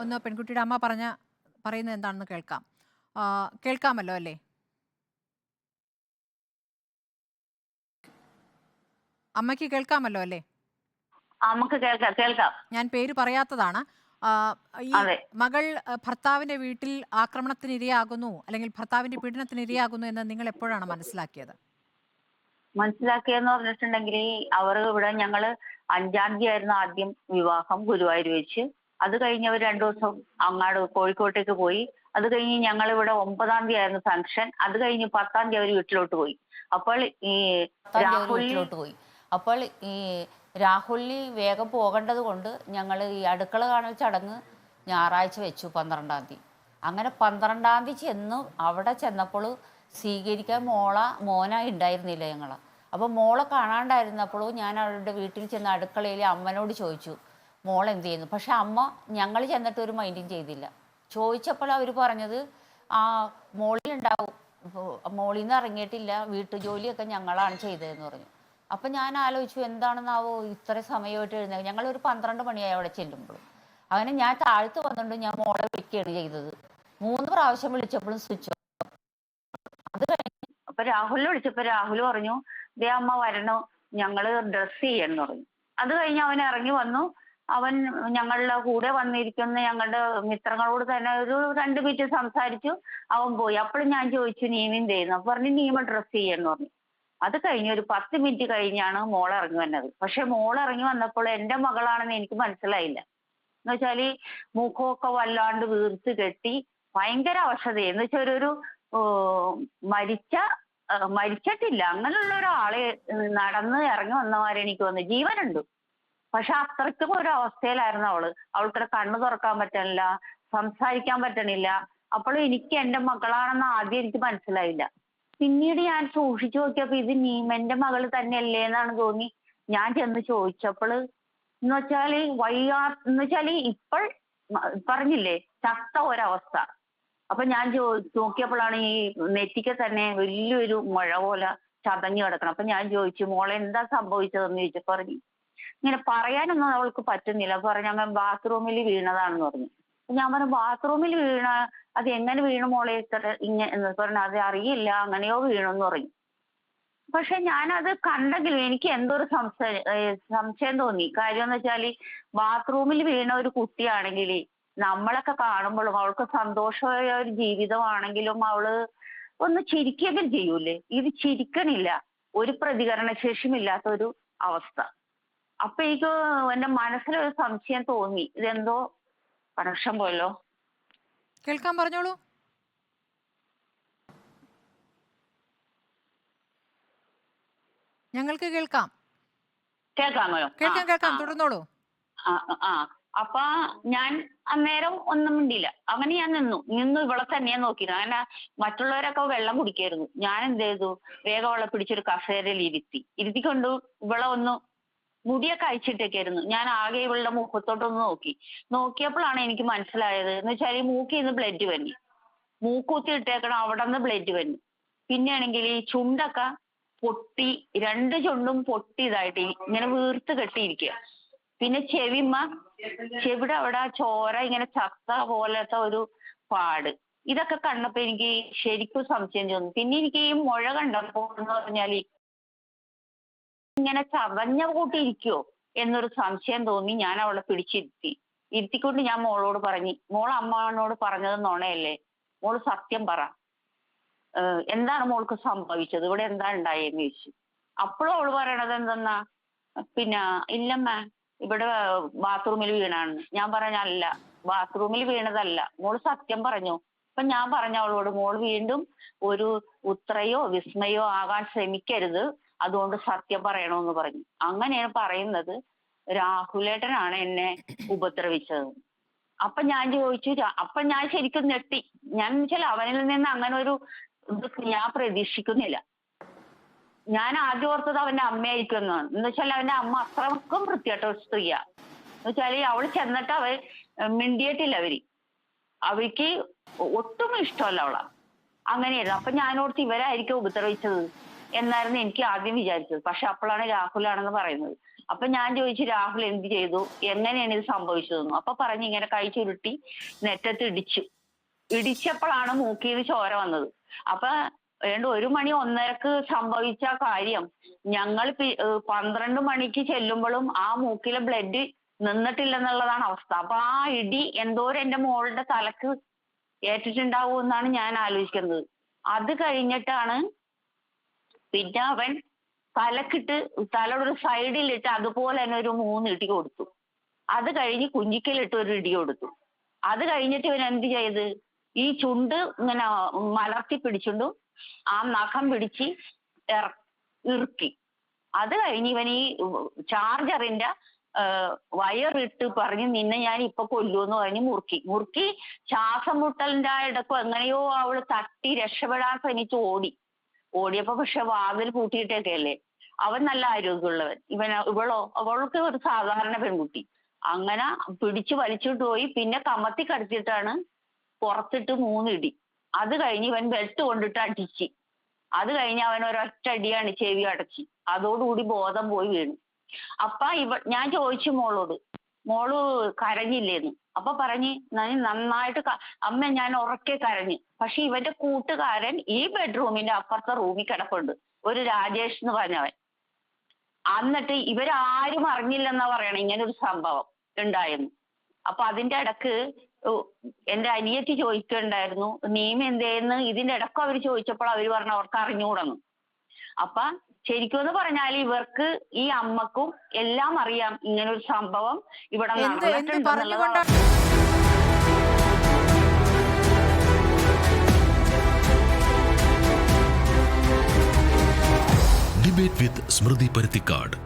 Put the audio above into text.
ഒന്ന് പെൺകുട്ടിയുടെ അമ്മ പറഞ്ഞ പറയുന്നത് എന്താണെന്ന് കേൾക്കാം. കേൾക്കാമല്ലോ അല്ലേ? അമ്മയ്ക്ക് കേൾക്കാമല്ലോ അല്ലേ? നമുക്ക് കേൾക്കാം കേൾക്കാം. ഞാൻ പേര് പറയാത്തതാണ്. ഈ മകൾ ഭർത്താവിന്റെ വീട്ടിൽ ആക്രമണത്തിന് ഇരയാകുന്നു അല്ലെങ്കിൽ ഭർത്താവിന്റെ പീഡനത്തിന് ഇരയാകുന്നു എന്ന് നിങ്ങൾ എപ്പോഴാണ് മനസ്സിലാക്കിയത്? മനസ്സിലാക്കിയെന്ന് പറഞ്ഞിട്ടുണ്ടെങ്കിൽ അവർ ഇവിടെ ഞങ്ങൾ അഞ്ചാം തീയതി ആയിരുന്നു ആദ്യം വിവാഹം ഗുരുവായൂർ വെച്ച്. അത് കഴിഞ്ഞ് അവർ രണ്ടു ദിവസം അങ്ങാട് കോഴിക്കോട്ടേക്ക് പോയി. അത് കഴിഞ്ഞ് ഞങ്ങൾ ഇവിടെ ഒമ്പതാം തീയതി ആയിരുന്നു ഫംഗ്ഷൻ. അത് കഴിഞ്ഞ് പത്താം തീയതി അവർ വീട്ടിലോട്ട് പോയി. അപ്പോൾ ഈ വീട്ടിലോട്ട് പോയി. അപ്പോൾ ഈ രാഹുലിന് വേഗം പോകേണ്ടത് കൊണ്ട് ഞങ്ങൾ ഈ അടുക്കള കാണൽ ചടങ്ങ് ഞായറാഴ്ച വെച്ചു പന്ത്രണ്ടാം തീയതി. അങ്ങനെ പന്ത്രണ്ടാം തീയതി ചെന്ന് അവിടെ ചെന്നപ്പോൾ സ്വീകരിക്കാൻ മോള മോന ഉണ്ടായിരുന്നില്ല ഞങ്ങൾ അപ്പോൾ മോളെ കാണാണ്ടായിരുന്നപ്പോൾ ഞാൻ അവരുടെ വീട്ടിൽ ചെന്ന് അടുക്കളയിൽ അമ്മനോട് ചോദിച്ചു. മോൾ എന്ത് ചെയ്യുന്നു പക്ഷെ അമ്മ ഞങ്ങൾ ചെന്നിട്ട് ഒരു മൈൻഡും ചെയ്തില്ല. ചോദിച്ചപ്പോൾ അവർ പറഞ്ഞത് ആ മോളിലുണ്ടാവും. മോളിൽ നിന്ന് ഇറങ്ങിയിട്ടില്ല. വീട്ടു ജോലിയൊക്കെ ഞങ്ങളാണ് ചെയ്തതെന്ന് പറഞ്ഞു. അപ്പം ഞാൻ ആലോചിച്ചു എന്താണെന്നാവോ? ഇത്ര സമയമായിട്ട് എഴുന്നേൽ ഞങ്ങൾ ഒരു പന്ത്രണ്ട് മണിയായി അവിടെ ചെല്ലുമ്പോൾ അങ്ങനെ ഞാൻ താഴ്ത്ത് വന്നിട്ട് ഞാൻ മോളെ വിളിക്കുകയാണ് ചെയ്തത്. മൂന്ന് പ്രാവശ്യം വിളിച്ചപ്പോഴും സ്വിച്ച് അത് കഴിഞ്ഞ് അപ്പൊ രാഹുലിനെ വിളിച്ചപ്പോ രാഹുൽ പറഞ്ഞു ദേ അമ്മ വരണോ. ഞങ്ങൾ ഡ്രസ് ചെയ്യാന്ന് പറഞ്ഞു. അത് കഴിഞ്ഞ് അവൻ ഇറങ്ങി വന്നു. അവൻ ഞങ്ങളുടെ കൂടെ വന്നിരിക്കുന്ന ഞങ്ങളുടെ മിത്രങ്ങളോട് തന്നെ ഒരു രണ്ട് മിനിറ്റ് സംസാരിച്ചു. അവൻ പോയി. അപ്പോഴും ഞാൻ ചോദിച്ചു നീമിൻ ചെയ്യുന്നു? അപ്പൊ പറഞ്ഞു നീമ ഡ്രസ് ചെയ്യാന്ന് പറഞ്ഞു. അത് കഴിഞ്ഞ് ഒരു പത്ത് മിനിറ്റ് കഴിഞ്ഞാണ് മോൾ ഇറങ്ങി വന്നത്. പക്ഷെ മോൾ ഇറങ്ങി വന്നപ്പോൾ എന്റെ മകളാണെന്ന് എനിക്ക് മനസ്സിലായില്ല. എന്ന് വെച്ചാൽ മുഖമൊക്കെ വല്ലാണ്ട് വീർത്ത് കെട്ടി ഭയങ്കര അവശത എന്ന് വെച്ചാൽ ഒരു മരിച്ച മരിച്ചിട്ടില്ല. അങ്ങനെയുള്ള ഒരാളെ നടന്ന് ഇറങ്ങി വന്നമാരെ എനിക്ക് വന്നു ജീവനുണ്ട്. പക്ഷെ അത്രയ്ക്കും ഒരു അവസ്ഥയിലായിരുന്നു അവൾ. അവൾക്കൊരു കണ്ണു തുറക്കാൻ പറ്റണില്ല സംസാരിക്കാൻ പറ്റണില്ല. അപ്പോൾ എനിക്ക് എന്റെ മകളാണെന്ന് ആദ്യം എനിക്ക് മനസ്സിലായില്ല. പിന്നീട് ഞാൻ സൂക്ഷിച്ചു നോക്കിയപ്പോ ഇത് നീമന്റെ മകൾ തന്നെയല്ലേ എന്നാണ് തോന്നി. ഞാൻ ചെന്ന് ചോദിച്ചപ്പോൾ എന്ന് വെച്ചാൽ വയ്യാ എന്ന് വെച്ചാൽ ഇപ്പോൾ പറഞ്ഞില്ലേ ചത്ത ഒരവസ്ഥ. അപ്പൊ ഞാൻ നോക്കിയപ്പോഴാണ് ഈ നെറ്റിക്ക് തന്നെ വലിയൊരു മുഴ പോലെ ചതഞ്ഞു കിടക്കണം അപ്പൊ ഞാൻ ചോദിച്ചു മോളെ എന്താ സംഭവിച്ചതെന്ന് ചോദിച്ചു പറഞ്ഞു ഇങ്ങനെ പറയാനൊന്നും അവൾക്ക് പറ്റുന്നില്ല. പറഞ്ഞു അങ്ങനെ ബാത്റൂമിൽ വീണതാണെന്ന് പറഞ്ഞു. ഞാൻ പറഞ്ഞു ബാത്റൂമിൽ വീണ അത് എങ്ങനെ വീണു മോളെ? ഇത്ര ഇങ്ങനെ പറഞ്ഞു അത് അറിയില്ല അങ്ങനെയോ വീണു എന്ന് പറഞ്ഞു പക്ഷെ ഞാനത് കണ്ടെങ്കിലും എനിക്ക് എന്തൊരു സംശയം സംശയം തോന്നി. കാര്യം എന്ന് വെച്ചാൽ ബാത്റൂമിൽ വീണ ഒരു കുട്ടിയാണെങ്കിൽ നമ്മളൊക്കെ കാണുമ്പോഴും അവൾക്ക് സന്തോഷമായ ഒരു ജീവിതമാണെങ്കിലും അവൾ ഒന്ന് ചിരിക്കുകയെങ്കിലും ചെയ്യൂലേ ഇത് ചിരിക്കണില്ല. ഒരു പ്രതികരണ ശേഷിയും ഇല്ലാത്ത ഒരു അവസ്ഥ. അപ്പൊ എനിക്ക് എന്റെ മനസ്സിലൊരു സംശയം തോന്നി. ഇതെന്തോ കണക്ഷൻ പോയല്ലോ. കേൾക്കാൻ പറഞ്ഞോളൂ. ഞങ്ങൾക്ക് കേൾക്കാം. കേൾക്കാമോ കേൾക്കാം കേൾക്കാം. ആ. തുടർന്നോളൂ. ആ അപ്പൊ ഞാൻ അന്നേരം ഒന്നും മിണ്ടിയില്ല. അങ്ങനെ ഞാൻ നിന്നു. നിന്നു ഇവിടെ തന്നെയാ നോക്കിയത് അങ്ങനെ മറ്റുള്ളവരൊക്കെ വെള്ളം കുടിക്കായിരുന്നു. ഞാൻ എന്ത് ചെയ്തു? വേഗം അവളെ പിടിച്ചൊരു കസേരയിൽ ഇരുത്തി. ഇരുത്തിക്കൊണ്ട് ഇവളെ ഒന്ന് മുടിയൊക്കെ അയച്ചിട്ടൊക്കെയായിരുന്നു ഞാൻ ആകെ ഇവളുടെ മുഖത്തോട്ടൊന്ന് നോക്കി. നോക്കിയപ്പോഴാണ് എനിക്ക് മനസ്സിലായത്. എന്ന് വെച്ചാൽ ഈ മൂക്കിൽ നിന്ന് ബ്ലഡ് വന്നി. മൂക്കൂത്തി ഇട്ടേക്കണം അവിടെ നിന്ന് ബ്ലഡ് വന്നു. പിന്നെയാണെങ്കിൽ ഈ ചുണ്ടൊക്കെ പൊട്ടി രണ്ട് ചുണ്ടും പൊട്ടി ഇതായിട്ട് ഇങ്ങനെ വീർത്ത് കെട്ടിയിരിക്കുക. പിന്നെ ചെവിമ്മ ചെവിടെ അവിടെ ചോര ഇങ്ങനെ ചത്ത പോലത്തെ ഒരു പാട്. ഇതൊക്കെ കണ്ടപ്പോ എനിക്ക് ശരിക്കും സംശയം തോന്നി. പിന്നെ എനിക്ക് ഈ മുഴ കണ്ടപ്പോ എന്ന് പറഞ്ഞാൽ ഇങ്ങനെ ചതഞ്ഞ കൂട്ടി ഇരിക്കുവോ എന്നൊരു സംശയം തോന്നി ഞാൻ അവളെ പിടിച്ചിരുത്തി. ഇരുത്തിക്കൊണ്ട് ഞാൻ മോളോട് പറഞ്ഞു മോൾ അമ്മാവനോട് പറഞ്ഞത് നുണയല്ലേ? മോൾ സത്യം പറ. എന്താണ് മോൾക്ക് സംഭവിച്ചത്? ഇവിടെ എന്താ ഉണ്ടായെന്ന് ചോദിച്ചു. അപ്പോഴും അവൾ പറയണത് എന്തെന്നാ? പിന്നെ ഇല്ലമ്മ ഇവിടെ ബാത്റൂമിൽ വീണാണ്. ഞാൻ പറഞ്ഞല്ല ബാത്റൂമിൽ വീണതല്ല. മോൾ സത്യം പറഞ്ഞു. അപ്പൊ ഞാൻ പറഞ്ഞ അവളോട് മോൾ വീണ്ടും ഒരു ഉത്രയോ വിസ്മയോ ആകാൻ ശ്രമിക്കരുത്. അതുകൊണ്ട് സത്യം പറയണമെന്ന് പറഞ്ഞു. അങ്ങനെയാണ് പറയുന്നത്. രാഹുലേട്ടനാണ് എന്നെ ഉപദ്രവിച്ചത്. അപ്പൊ ഞാൻ ചോദിച്ചു "രാ- അപ്പൊ ഞാൻ ശരിക്കും ഞെട്ടി. ഞാൻ വെച്ചാൽ അവനിൽ നിന്ന് അങ്ങനെ ഒരു ഞാൻ പ്രതീക്ഷിക്കുന്നില്ല. ഞാൻ ആദ്യം ഓർത്തത് അവന്റെ അമ്മയായിരിക്കും എന്നാണ്. എന്ന് വെച്ചാൽ അവന്റെ അമ്മ അത്രക്കും വൃത്തിയായിട്ട ഒരു സ്ത്രീയാ. എന്ന് വെച്ചാൽ അവൾ ചെന്നിട്ട് അവർ മിണ്ടിയിട്ടില്ല അവർ. അവർക്ക് ഒട്ടും ഇഷ്ടമല്ല അവളെ. അങ്ങനെയായിരുന്നു. അപ്പൊ ഞാനോർത്ത് ഇവരായിരിക്കും ഉപദ്രവിച്ചത്. എന്നായിരുന്നു എനിക്ക് ആദ്യം വിചാരിച്ചത്. പക്ഷെ അപ്പോഴാണ് രാഹുലാണെന്ന് പറയുന്നത്. അപ്പൊ ഞാൻ ചോദിച്ചു രാഹുൽ എന്ത് ചെയ്തു? എങ്ങനെയാണ് ഇത് സംഭവിച്ചതെന്ന്? അപ്പൊ പറഞ്ഞു ഇങ്ങനെ കൈ ചുരുട്ടി നെറ്റത്ത് ഇടിച്ചു. ഇടിച്ചപ്പോഴാണ് മൂക്കിന്ന് ചോര വന്നത്. അപ്പൊ ഏതാണ്ട് ഒരു മണി ഒന്നരക്ക് സംഭവിച്ച കാര്യം ഞങ്ങൾ പന്ത്രണ്ട് മണിക്ക് ചെല്ലുമ്പോഴും ആ മൂക്കിലെ ബ്ലഡ് നിന്നിട്ടില്ലെന്നുള്ളതാണ് അവസ്ഥ. അപ്പൊ ആ ഇടി എന്തോരം എന്റെ മോളുടെ തലക്ക് ഏറ്റിട്ടുണ്ടാവും എന്നാണ് ഞാൻ ആലോചിക്കുന്നത്. അത് കഴിഞ്ഞിട്ടാണ് പിന്നെ അവൻ തലക്കിട്ട് തലയുടെ സൈഡിലിട്ട് അതുപോലെ തന്നെ ഒരു മൂന്ന് ഇടി കൊടുത്തു. അത് കഴിഞ്ഞ് കുഞ്ഞിക്കലിട്ട് ഒരു ഇടി കൊടുത്തു. അത് കഴിഞ്ഞിട്ട് ഇവൻ എന്ത് ചെയ്ത്? ഈ ചുണ്ട് ഇങ്ങനെ മലർത്തി പിടിച്ചുകൊണ്ടും ആ നഖം പിടിച്ച് ഇറക്കി. അത് കഴിഞ്ഞ് ഇവൻ ഈ ചാർജറിന്റെ വയറിട്ട് പറഞ്ഞ് നിന്നെ ഞാൻ ഇപ്പൊ കൊല്ലുമെന്ന് പറഞ്ഞ് മുറുക്കി. മുറുക്കി ശ്വാസം മുട്ടലിന്റെ ഇടക്കും എങ്ങനെയോ അവൾ തട്ടി രക്ഷപ്പെടാൻ ശ്രമിച്ച് ഓടി. ഓടിയപ്പോ പക്ഷെ വാതിൽ പൂട്ടിയിട്ടൊക്കെ അല്ലേ അവൻ നല്ല ആരോഗ്യമുള്ളവൻ. ഇവൻ ഇവളോ അവൾക്ക് ഒരു സാധാരണ പെൺകുട്ടി. അങ്ങനെ പിടിച്ചു വലിച്ചിട്ട് പോയി പിന്നെ കമത്തി കടത്തിയിട്ടാണ് പുറത്തിട്ട് മൂന്നിടി അത് കഴിഞ്ഞ് ഇവൻ ബെൽറ്റ് കൊണ്ടിട്ട് അടിച്ച്. അത് കഴിഞ്ഞ് അവൻ ഒരൊറ്റ അടിയാണ് ചെവി അടച്ച്. അതോടുകൂടി ബോധം പോയി വീണു. അപ്പ ഇവ ഞാൻ ചോദിച്ചു മോളോട് മോൾ കരഞ്ഞില്ലേന്ന്. അപ്പൊ പറഞ്ഞ് നന്നായിട്ട് അമ്മ ഞാൻ ഉറക്കെ കരഞ്ഞു. പക്ഷെ ഇവന്റെ കൂട്ടുകാരൻ ഈ ബെഡ്റൂമിന്റെ അപ്പുറത്തെ റൂമിൽ കിടപ്പുണ്ട്. ഒരു രാജേഷ് എന്ന് പറഞ്ഞവൻ. എന്നിട്ട് ഇവരാരും അറിഞ്ഞില്ലെന്നാ പറയണേ ഇങ്ങനെ ഒരു സംഭവം ഉണ്ടായിരുന്നു അപ്പൊ അതിന്റെ ഇടയ്ക്ക് എന്റെ അനിയത്തി ചോദിക്കുന്നുണ്ടായിരുന്നു നീമെന്തേന്ന് ഇതിന്റെ ഇടയ്ക്ക് അവർ ചോദിച്ചപ്പോൾ അവർ പറഞ്ഞു അവർക്ക് അറിഞ്ഞുകൂടെന്ന്. അപ്പൊ ശരിക്കും എന്ന് പറഞ്ഞാൽ ഇവർക്ക് ഈ അമ്മക്കും എല്ലാം അറിയാം ഇങ്ങനെ ഒരു സംഭവം ഇവിടെ ഡിബേറ്റ് വിത്ത് സ്മൃതി പരുത്തിക്കാട്